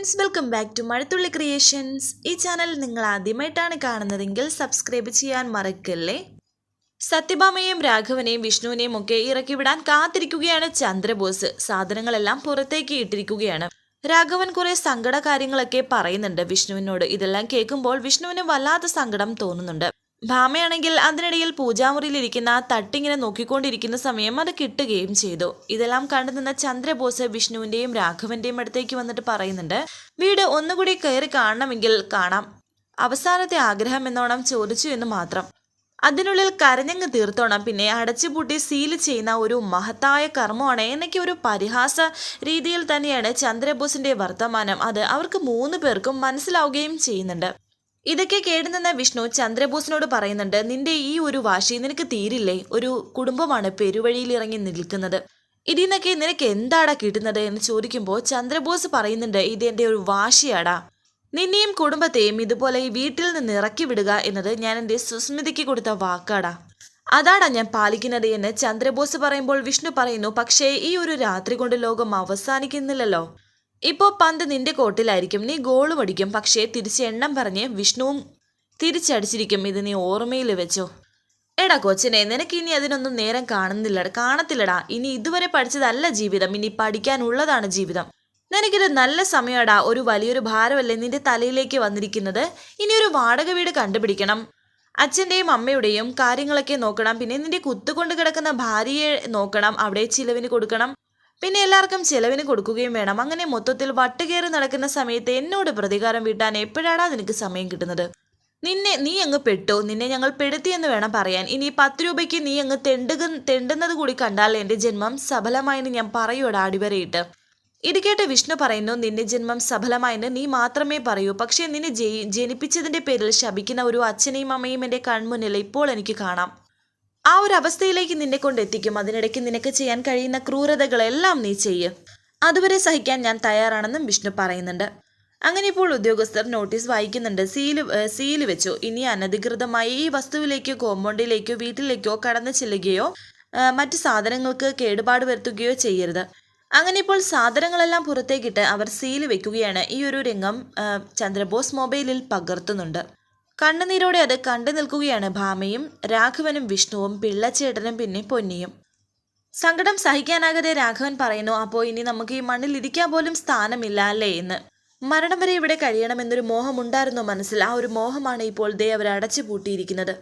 Friends welcome back to Mazhathulli creations ഈ channel നിങ്ങൾ ആദ്യമായിട്ടാണ് കാണുന്നതെങ്കിൽ സബ്സ്ക്രൈബ് ചെയ്യാൻ മറക്കല്ലേ? സത്യഭാമയെയും രാഘവനെയും വിഷ്ണുവിനെയും ഒക്കെ ഇറക്കി വിടാൻ കാത്തിരിക്കുകയാണ് ചന്ദ്രബോസ്. സാധനങ്ങളെല്ലാം പുറത്തേക്ക് ഇട്ടിരിക്കുകയാണ്. രാഘവൻ കുറെ സങ്കട കാര്യങ്ങളൊക്കെ പറയുന്നുണ്ട് വിഷ്ണുവിനോട്. ഇതെല്ലാം കേൾക്കുമ്പോൾ വിഷ്ണുവിന് വല്ലാത്ത സങ്കടം തോന്നുന്നുണ്ട്. ഭാമയാണെങ്കിൽ അതിനിടയിൽ പൂജാമുറിയിലിരിക്കുന്ന തട്ടിങ്ങനെ നോക്കിക്കൊണ്ടിരിക്കുന്ന സമയം അത് കിട്ടുകയും ചെയ്തു. ഇതെല്ലാം കണ്ടു നിന്ന ചന്ദ്രബോസ് വിഷ്ണുവിന്റെയും രാഘവന്റെയും അടുത്തേക്ക് വന്നിട്ട് പറയുന്നുണ്ട് വീട് ഒന്നുകൂടി കയറി കാണണമെങ്കിൽ കാണാം. അവസാനത്തെ ആഗ്രഹം എന്നോണം ചോദിച്ചു എന്ന് മാത്രം. അതിനുള്ളിൽ കരഞ്ഞങ്ങ് തീർത്തോണം. പിന്നെ അടച്ചുപൂട്ടി സീൽ ചെയ്യുന്ന ഒരു മഹത്തായ കർമ്മമാണ് എന്നൊക്കെ ഒരു പരിഹാസ രീതിയിൽ തന്നെയാണ് ചന്ദ്രബോസിന്റെ വർത്തമാനം. അത് അവർക്ക് മൂന്ന് പേർക്കും മനസ്സിലാവുകയും ചെയ്യുന്നുണ്ട്. ഇതൊക്കെ കേടുനിന്ന വിഷ്ണു ചന്ദ്രബോസിനോട് പറയുന്നുണ്ട് നിന്റെ ഈ ഒരു വാശി നിനക്ക് തീരില്ലേ? ഒരു കുടുംബമാണ് പെരുവഴിയിൽ ഇറങ്ങി നിൽക്കുന്നത്. ഇതിൽ നിന്നൊക്കെ നിനക്ക് എന്താടാ കിട്ടുന്നത്? എന്ന് ചോദിക്കുമ്പോൾ ചന്ദ്രബോസ് പറയുന്നുണ്ട് ഇത് എന്റെ ഒരു വാശിയാടാ. നിന്നെയും കുടുംബത്തെയും ഇതുപോലെ ഈ വീട്ടിൽ നിന്ന് ഇറക്കി വിടുക എന്നത് ഞാൻ എന്റെ സുസ്മിതയ്ക്ക് കൊടുത്ത വാക്കാടാ. അതാടാ ഞാൻ പാലിക്കുന്നത് എന്ന് ചന്ദ്രബോസ് പറയുമ്പോൾ വിഷ്ണു പറയുന്നു പക്ഷേ ഈ ഒരു രാത്രി കൊണ്ട് ലോകം അവസാനിക്കുന്നില്ലല്ലോ. ഇപ്പോ പന്ത് നിന്റെ കോട്ടിലായിരിക്കും. നീ ഗോളും അടിക്കും പക്ഷേ തിരിച്ച് എണ്ണം പറഞ്ഞ് വിഷ്ണുവും തിരിച്ചടിച്ചിരിക്കും. ഇത് നീ ഓർമ്മയിൽ വെച്ചോ. എടാ കൊച്ചിനെ നിനക്ക് ഇനി അതിനൊന്നും നേരം കാണുന്നില്ലടാ. കാണത്തില്ലടാ. ഇനി ഇതുവരെ പഠിച്ചതല്ല ജീവിതം. ഇനി പഠിക്കാനുള്ളതാണ് ജീവിതം. നിനക്കിത് നല്ല സമയടാ. ഒരു വലിയൊരു ഭാരമല്ലേ നിന്റെ തലയിലേക്ക് വന്നിരിക്കുന്നത്? ഇനി ഒരു വാടക വീട് കണ്ടുപിടിക്കണം. അച്ഛന്റെയും അമ്മയുടെയും കാര്യങ്ങളൊക്കെ നോക്കണം. പിന്നെ നിന്റെ കുത്തുകൊണ്ട് കിടക്കുന്ന ഭാര്യയെ നോക്കണം. അവിടെ ചിലവിന് കൊടുക്കണം. പിന്നെ എല്ലാവർക്കും ചിലവിന് കൊടുക്കുകയും വേണം. അങ്ങനെ മൊത്തത്തിൽ വട്ടുകയറി നടക്കുന്ന സമയത്ത് എന്നോട് പ്രതികാരം വീട്ടാൻ എപ്പോഴാടാ നിനക്ക് സമയം കിട്ടുന്നത്? നിന്നെ നീ അങ്ങ് പെട്ടോ? നിന്നെ ഞങ്ങൾ പെടുത്തിയെന്ന് വേണം പറയാൻ. ഇനി പത്ത് രൂപയ്ക്ക് നീ അങ്ങ് തെണ്ടുക തെണ്ടുന്നത് കൂടി കണ്ടാൽ എന്റെ ജന്മം സഫലമായെന്ന് ഞാൻ പറയൂട അടിവരയിട്ട്. ഇത് കേട്ട് വിഷ്ണു പറയുന്നു നിന്റെ ജന്മം സഫലമായെന്ന് നീ മാത്രമേ പറയൂ. പക്ഷേ നിന്നെ ജയി ജനിപ്പിച്ചതിന്റെ പേരിൽ ശപിക്കുന്ന ഒരു അച്ഛനെയും അമ്മയും എന്റെ കൺമുന്നിൽ ഇപ്പോൾ എനിക്ക് കാണാം. ആ ഒരു അവസ്ഥയിലേക്ക് നിന്നെ കൊണ്ട് എത്തിക്കും അതിനിടയ്ക്ക് നിനക്ക് ചെയ്യാൻ കഴിയുന്ന ക്രൂരതകളെല്ലാം നീ ചെയ്യും. അതുവരെ സഹിക്കാൻ ഞാൻ തയ്യാറാണെന്നും വിഷ്ണു പറയുന്നുണ്ട്. അങ്ങനെ ഇപ്പോൾ ഉദ്യോഗസ്ഥർ നോട്ടീസ് വായിക്കുന്നുണ്ട്. സീൽ സീൽ വെച്ചു. ഇനി അനധികൃതമായി ഈ വസ്തുവിലേക്കോ കോമ്പൗണ്ടിലേക്കോ വീട്ടിലേക്കോ കടന്നു ചെല്ലുകയോ മറ്റ് സാധനങ്ങൾക്ക് കേടുപാട് വരുത്തുകയോ ചെയ്യരുത്. അങ്ങനെ ഇപ്പോൾ സാധനങ്ങളെല്ലാം പുറത്തേക്കിട്ട് അവർ സീൽ വെക്കുകയാണ്. ഈ ഒരു രംഗം ചന്ദ്രബോസ് മൊബൈലിൽ പകർത്തുന്നുണ്ട്. കണ്ണുനീരോടെ അത് കണ്ടു നിൽക്കുകയാണ് ഭാമയും രാഘവനും വിഷ്ണുവും പിള്ളച്ചേട്ടനും പിന്നെ പൊന്നിയും. സങ്കടം സഹിക്കാനാകാതെ രാഘവൻ പറയുന്നു അപ്പോൾ ഇനി നമുക്ക് ഈ മണ്ണിൽ ഇരിക്കാൻ പോലും സ്ഥാനമില്ല അല്ലേ എന്ന്. മരണം വരെ ഇവിടെ കഴിയണമെന്നൊരു മോഹമുണ്ടായിരുന്നു മനസ്സിൽ. ആ ഒരു മോഹമാണ് ഇപ്പോൾ ദേ അവർ അടച്ചു പൂട്ടിയിരിക്കുന്നത്.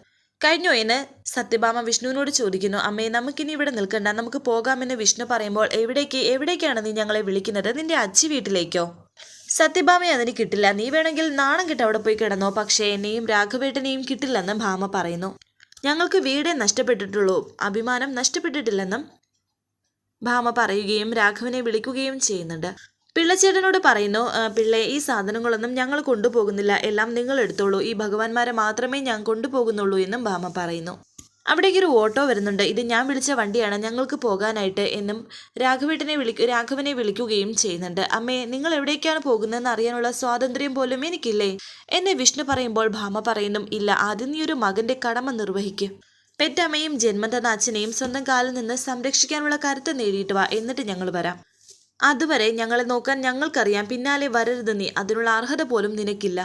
കഴിഞ്ഞു എന്ന് സത്യഭാമ വിഷ്ണുവിനോട് ചോദിക്കുന്നു. അമ്മേ നമുക്കിനി ഇവിടെ നിൽക്കണ്ട. നമുക്ക് പോകാമെന്ന് വിഷ്ണു പറയുമ്പോൾ എവിടേക്ക് എവിടേക്കാണ് നീ ഞങ്ങളെ വിളിക്കുന്നത്? നിന്റെ അച്ചി വീട്ടിലേക്കോ? സത്യഭാമയെ അതിന് കിട്ടില്ല. നീ വേണമെങ്കിൽ നാണം കിട്ട അവിടെ പോയി കിടന്നോ. പക്ഷേ എന്നെയും രാഘവേട്ടനെയും കിട്ടില്ലെന്ന് ഭാമ പറയുന്നു. ഞങ്ങൾക്ക് വീടേ നഷ്ടപ്പെട്ടിട്ടുള്ളൂ. അഭിമാനം നഷ്ടപ്പെട്ടിട്ടില്ലെന്നും ഭാമ പറയുകയും രാഘവനെ വിളിക്കുകയും ചെയ്യുന്നുണ്ട്. പിള്ളച്ചേട്ടനോട് പറയുന്നു "ആ, പിള്ളേ ഈ സാധനങ്ങളൊന്നും ഞങ്ങൾ കൊണ്ടുപോകുന്നില്ല. എല്ലാം നിങ്ങൾ എടുത്തോളൂ. ഈ ഭഗവാന്മാരെ മാത്രമേ ഞാൻ കൊണ്ടുപോകുന്നുള്ളൂ എന്നും ഭാമ പറയുന്നു. അവിടേക്ക് ഒരു ഓട്ടോ വരുന്നുണ്ട്. ഇത് ഞാൻ വിളിച്ച വണ്ടിയാണ്. ഞങ്ങൾക്ക് പോകാനായിട്ട് എന്നും രാഘവേട്ടനെ വിളി രാഘവനെ വിളിക്കുകയും ചെയ്യുന്നുണ്ട്. അമ്മേ നിങ്ങൾ എവിടേക്കാണ് പോകുന്നതെന്ന് അറിയാനുള്ള സ്വാതന്ത്ര്യം പോലും എനിക്കില്ലേ? എന്നെ വിഷ്ണു പറയുമ്പോൾ ഭാമ പറയുന്നു ഇല്ല ആദ്യം നീ ഒരു മകന്റെ കടമ നിർവഹിക്കും. പെറ്റമ്മയും ജന്മം തന്ന അച്ഛനെയും സ്വന്തം കാലിൽ നിന്ന് സംരക്ഷിക്കാനുള്ള കരുത്ത് നേടിയിട്ട് വാ. എന്നിട്ട് ഞങ്ങൾ വരാം. അതുവരെ ഞങ്ങളെ നോക്കാൻ ഞങ്ങൾക്കറിയാം. പിന്നാലെ വരരുത് നീ. അതിനുള്ള അർഹത പോലും നിനക്കില്ല.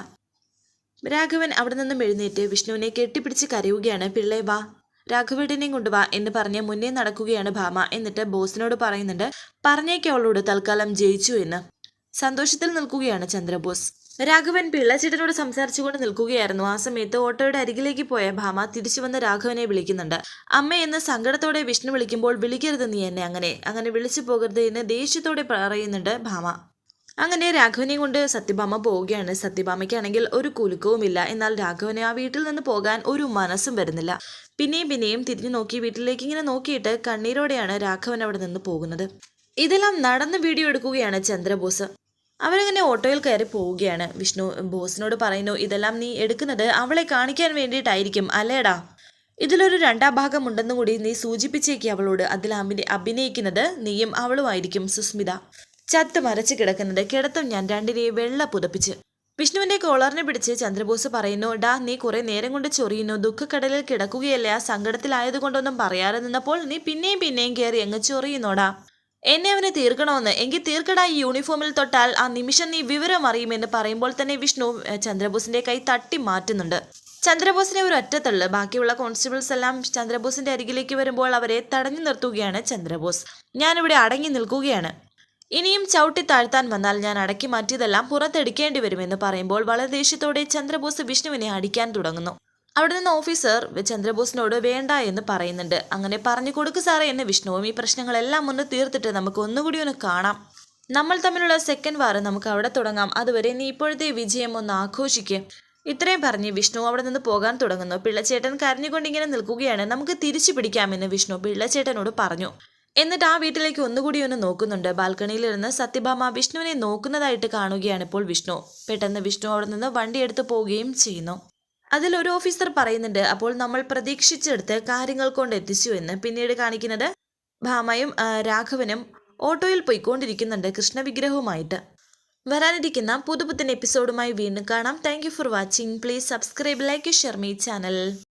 രാഘവൻ അവിടെ നിന്നും എഴുന്നേറ്റ് വിഷ്ണുവിനെ കെട്ടിപ്പിടിച്ച് കരയുകയാണ്. പിള്ളേ വാ. രാഘവേട്ടനെയും കൊണ്ടുവാ എന്ന് പറഞ്ഞ് മുന്നേ നടക്കുകയാണ് ഭാമ. എന്നിട്ട് ബോസിനോട് പറയുന്നുണ്ട് പറഞ്ഞേക്ക് അവളോട് തൽക്കാലം ജയിച്ചു എന്ന്. സന്തോഷത്തിൽ നിൽക്കുകയാണ് ചന്ദ്രബോസ്. രാഘവൻ പിള്ളച്ചേട്ടനോട് സംസാരിച്ചുകൊണ്ട് നിൽക്കുകയായിരുന്നു. ആ സമയത്ത് ഓട്ടോയുടെ അരികിലേക്ക് പോയ ഭാമ തിരിച്ചു വന്ന് രാഘവനെ വിളിക്കുന്നുണ്ട്. അമ്മ എന്ന് സങ്കടത്തോടെ വിഷ്ണു വിളിക്കുമ്പോൾ വിളിക്കരുത് നീ എന്നെ അങ്ങനെ. അങ്ങനെ വിളിച്ചു പോകരുത് എന്ന് ദേഷ്യത്തോടെ പറയുന്നുണ്ട് ഭാമ. അങ്ങനെ രാഘവനെ കൊണ്ട് സത്യഭാമ പോവുകയാണ്. സത്യഭാമയ്ക്കാണെങ്കിൽ ഒരു കുലുക്കവുമില്ല. എന്നാൽ രാഘവനെ ആ വീട്ടിൽ നിന്ന് പോകാൻ ഒരു മനസ്സും വരുന്നില്ല. പിന്നെയും പിന്നെയും തിരിഞ്ഞു നോക്കി വീട്ടിലേക്ക് ഇങ്ങനെ നോക്കിയിട്ട് കണ്ണീരോടെയാണ് രാഘവൻ അവിടെ നിന്ന് പോകുന്നത്. ഇതെല്ലാം നടന്ന് വീഡിയോ എടുക്കുകയാണ് ചന്ദ്രബോസ്. അവരങ്ങനെ ഓട്ടോയിൽ കയറി പോവുകയാണ്. വിഷ്ണു ബോസിനോട് പറയുന്നു ഇതെല്ലാം നീ എടുക്കുന്നത് അവളെ കാണിക്കാൻ വേണ്ടിയിട്ടായിരിക്കും അല്ലേടാ? ഇതിലൊരു രണ്ടാം ഭാഗം കൂടി നീ സൂചിപ്പിച്ചേക്കി അവളോട്. അതിൽ അഭിനയിക്കുന്നത് നീയും അവളുമായിരിക്കും സുസ്മിത. ചത്ത് മരച്ച് കിടക്കുന്നത് കിടത്തും ഞാൻ രണ്ടിനെയും വെള്ള പുതപ്പിച്ച്. വിഷ്ണുവിന്റെ കോളറിനെ പിടിച്ച് ചന്ദ്രബോസ് പറയുന്നു ഡാ നീ കുറെ നേരം കൊണ്ട് ചൊറിയുന്നു. ദുഃഖക്കടലിൽ കിടക്കുകയല്ല? ആ സങ്കടത്തിലായതുകൊണ്ടൊന്നും പറയാതെ നിന്നപ്പോൾ നീ പിന്നെയും പിന്നെയും കയറി അങ്ങ് ചൊറിയുന്നോടാ എന്നെ അവനെ തീർക്കണമെന്ന് എങ്കിൽ തീർക്കടാ ഈ യൂണിഫോമിൽ തൊട്ടാൽ ആ നിമിഷം നീ വിവരം അറിയുമെന്ന് പറയുമ്പോൾ തന്നെ വിഷ്ണു ചന്ദ്രബോസിന്റെ കൈ തട്ടി മാറ്റുന്നുണ്ട്. ചന്ദ്രബോസിനെ ഒരു ഒറ്റത്തള്ള്. ബാക്കിയുള്ള കോൺസ്റ്റബിൾസ് എല്ലാം ചന്ദ്രബോസിന്റെ അരികിലേക്ക് വരുമ്പോൾ അവരെ തടഞ്ഞു നിർത്തുകയാണ് ചന്ദ്രബോസ്. ഞാനിവിടെ അടങ്ങി നിൽക്കുകയാണ്. ഇനിയും ചവിട്ടി താഴ്ത്താൻ വന്നാൽ ഞാൻ അടക്കി മാറ്റിയതെല്ലാം പുറത്തെടുക്കേണ്ടി വരുമെന്ന് പറയുമ്പോൾ വളരെ ദേഷ്യത്തോടെ ചന്ദ്രബോസ് വിഷ്ണുവിനെ അടിക്കാൻ തുടങ്ങുന്നു. അവിടെ നിന്ന് ഓഫീസർ ചന്ദ്രബോസിനോട് വേണ്ട എന്ന് പറയുന്നുണ്ട്. അങ്ങനെ പറഞ്ഞു കൊടുക്ക് സാറേ എന്ന് വിഷ്ണുവും ഈ പ്രശ്നങ്ങളെല്ലാം ഒന്ന് തീർത്തിട്ട് നമുക്ക് ഒന്നുകൂടി ഒന്ന് കാണാം. നമ്മൾ തമ്മിലുള്ള സെക്കൻഡ് വാർ നമുക്ക് അവിടെ തുടങ്ങാം. അതുവരെ നീ ഇപ്പോഴത്തെ വിജയം ഒന്ന് ആഘോഷിക്കുക ഇത്രയും പറഞ്ഞ് വിഷ്ണു അവിടെ നിന്ന് പോകാൻ തുടങ്ങുന്നു. പിള്ളച്ചേട്ടൻ കരഞ്ഞുകൊണ്ട് ഇങ്ങനെ നിൽക്കുകയാണ്. നമുക്ക് തിരിച്ചു പിടിക്കാമെന്ന് വിഷ്ണു പിള്ളച്ചേട്ടനോട് പറഞ്ഞു. എന്നിട്ട് ആ വീട്ടിലേക്ക് ഒന്നുകൂടി ഒന്ന് നോക്കുന്നുണ്ട്. ബാൽക്കണിയിലിരുന്ന് സത്യഭാമ വിഷ്ണുവിനെ നോക്കുന്നതായിട്ട് കാണുകയാണ് ഇപ്പോൾ വിഷ്ണു. പെട്ടെന്ന് വിഷ്ണു അവിടെ നിന്ന് വണ്ടി എടുത്ത് പോവുകയും ചെയ്യുന്നു. അതിൽ ഒരു ഓഫീസർ പറയുന്നുണ്ട് അപ്പോൾ നമ്മൾ പ്രതീക്ഷിച്ചെടുത്ത് കാര്യങ്ങൾ കൊണ്ട് എത്തിച്ചു എന്ന്. പിന്നീട് കാണിക്കുന്നത് ഭാമയും രാഘവനും ഓട്ടോയിൽ പോയിക്കൊണ്ടിരിക്കുന്നുണ്ട് കൃഷ്ണവിഗ്രഹവുമായിട്ട്. വരാനിരിക്കുന്ന പുതുപുത്തൻ എപ്പിസോഡുമായി വീണ്ടും കാണാം. Thank for watching please subscribe like share me channel